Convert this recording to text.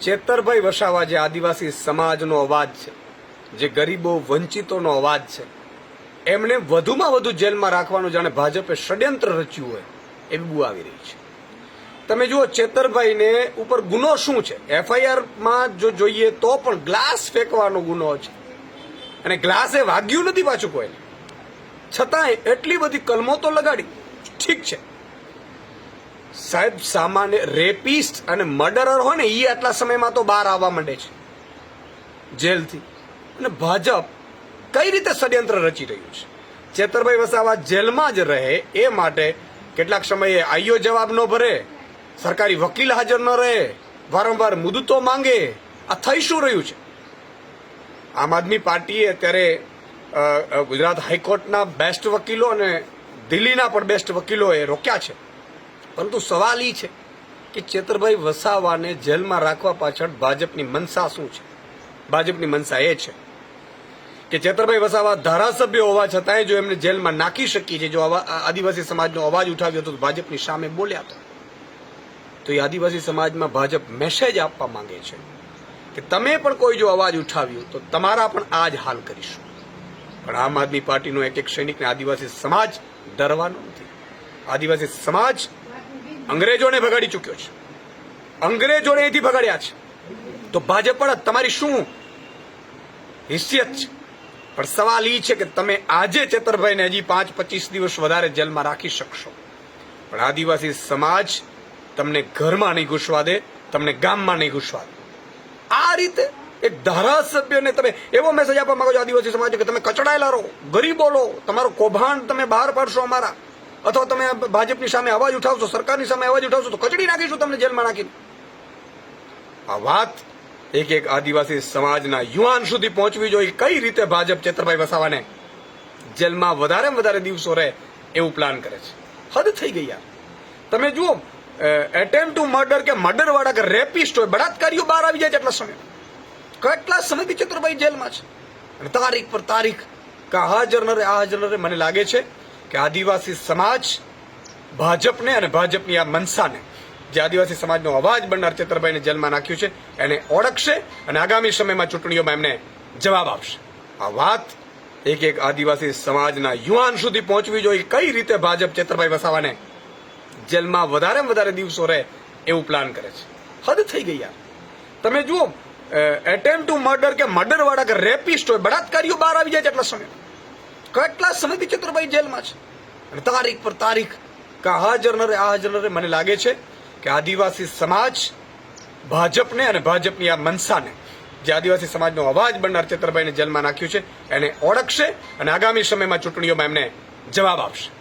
ચેતરભાઈ વસાવા જે આદિવાસી સમાજનો અવાજ છે, જે ગરીબો વંચિતોનો અવાજ છે, એમને વધુમાં વધુ જેલમાં રાખવાનું જાણે ભાજપે ષડયંત્ર રચ્યું હોય, એવી બુ આવી રહી છે. તમે જુઓ, ચેતરભાઈને ઉપર ગુનો શું છે? એફઆઈઆરમાં જો જોઈએ તો પણ ગ્લાસ ફેંકવાનો ગુનો છે. અને ગ્લાસે વાગ્યું નથી પાછું કોઈને. છતાંય એટલી બધી કલમો તો લગાડી. ઠીક છે. સાહેબ, સામાન્ય રેપિસ્ટ અને મર્ડરર હોય ને એ આટલા સમયમાં તો બહાર આવવા માંડે છે. જેલથી. અને ભાજપ કઈ રીતે ષડયંત્ર રચી રહ્યું છે? ચેતરભાઈ વસાવા જેલમાં જ રહે, એ માટે કેટલાક સમયે આઈઓ જવાબ ન ભરે, સરકારી વકીલ હાજર ન રહે, વારંવાર મુદતો માંગે. આ થઈ શું રહ્યું છે? આમ આદમી પાર્ટીએ અત્યારે ગુજરાત હાઈકોર્ટના બેસ્ટ વકીલો અને દિલ્હીના પણ બેસ્ટ વકીલોએ રોક્યા છે. પરંતુ સવાલ એ છે કે ચેતરભાઈ વસાવાને જેલમાં રાખવા પાછળ ભાજપની મનસા શું છે? ભાજપની મનસા એ છે કે ચેતરભાઈ વસાવા ધારાસભ્ય હોવા છતાંય જો એમને જેલમાં નાખી શકીએ છે જો આદિવાસી સમાજનો અવાજ ઉઠાવ્યો હતો ભાજપની સામે બોલ્યા હતા તો એ આદિવાસી સમાજમાં ભાજપ મેસેજ આપવા માંગે છે કે તમે પણ કોઈ જો અવાજ ઉઠાવ્યો તો તમારા પણ આ જ હાલ કરીશું. પણ આમ આદમી પાર્ટીનો એક એક સૈનિકને આદિવાસી સમાજ ડરવાનો નથી. આદિવાસી સમાજ અંગ્રેજોને ભગાડી ચૂક્યો છે. અંગ્રેજોને અહીંથી ભગાડ્યા છે. તો ભાજપ પણ તમારી શું હિસ્સિયત છે? પણ સવાલ એ છે કે તમે આજે ચેતરભાઈને હજી પાંચ પચીસ દિવસ વધારે જેલમાં રાખી શકશો. પણ આદિવાસી સમાજ તમને ઘરમાં નહીં ઘૂસવા દે, તમને ગામમાં નહીં ઘૂસવા દે. આ રીતે એક ધારાસભ્યને તમે એવો મેસેજ આપવા માંગો છો આદિવાસી સમાજ કે તમે કચડાયેલા રહો, ગરીબો લો, તમારું કૌભાંડ તમે બહાર પાડશો અમારા. અથવા તમે ભાજપની સામે અવાજ ઉઠાવશો, સરકારની સામે અવાજ ઉઠાવશો, તો કચડી નાખીશું તમને જેલમાં નાખીને. આ વાત એક એક આદિવાસી સમાજના યુવાન સુધી પહોંચવી જોઈએ. કઈ રીતે ભાજપ ચેતરભાઈ વસાવાને જેલમાં વધારે વધારે દિવસો રહે એવું પ્લાન કરે છે? હદ થઈ ગઈ યાર. તમે જુઓ એટેમ્પ ટુ મર્ડર કે મર્ડર વાળા કે રેપિસ્ટ હોય, બળાત્કારીઓ બહાર આવી જાય છે એટલા સમય. કેટલા સમયથી ચતુરભાઈ જેલમાં છે? તારીખ પર તારીખ કે હાજર ન રે હાજર ન રે મને લાગે છે કે આદિવાસી સમાજ ભાજપને અને ભાજપની આ મનસાને, જે આદિવાસી સમાજનો અવાજ બનનાર ચેતરભાઈને જેલમાં નાખ્યું છે, એને ઓળખશે અને આગામી સમયમાં ચૂંટણીઓમાં એમને જવાબ આપશે. આ વાત એક એક આદિવાસી સમાજના યુવાન સુધી પહોંચવી જોઈએ. કઈ રીતે ભાજપ ચેતરભાઈ વસાવાને જેલમાં વધારે વધારે દિવસો રહે એવું પ્લાન કરે છે? હદ થઈ ગઈ યાર. તમે જુઓ એટેમ્પ ટુ મર્ડર કે મર્ડર વાળા કે રેપિસ્ટ હોય, બળાત્કારીઓ બહાર આવી જાય છે એટલા સમય. કેટલા સમયથી ચતુરભાઈ જેલમાં છે? અને તારીખ પર તારીખ કે હાજર ન આ હાજર ન મને લાગે છે કે આદિવાસી સમાજ ભાજપને અને ભાજપની આ મનસાને, જે આદિવાસી સમાજનો અવાજ બનનાર ચેતરભાઈને જેલમાં નાખ્યું છે, એને ઓળખશે અને આગામી સમયમાં ચૂંટણીઓમાં એમને જવાબ આપશે.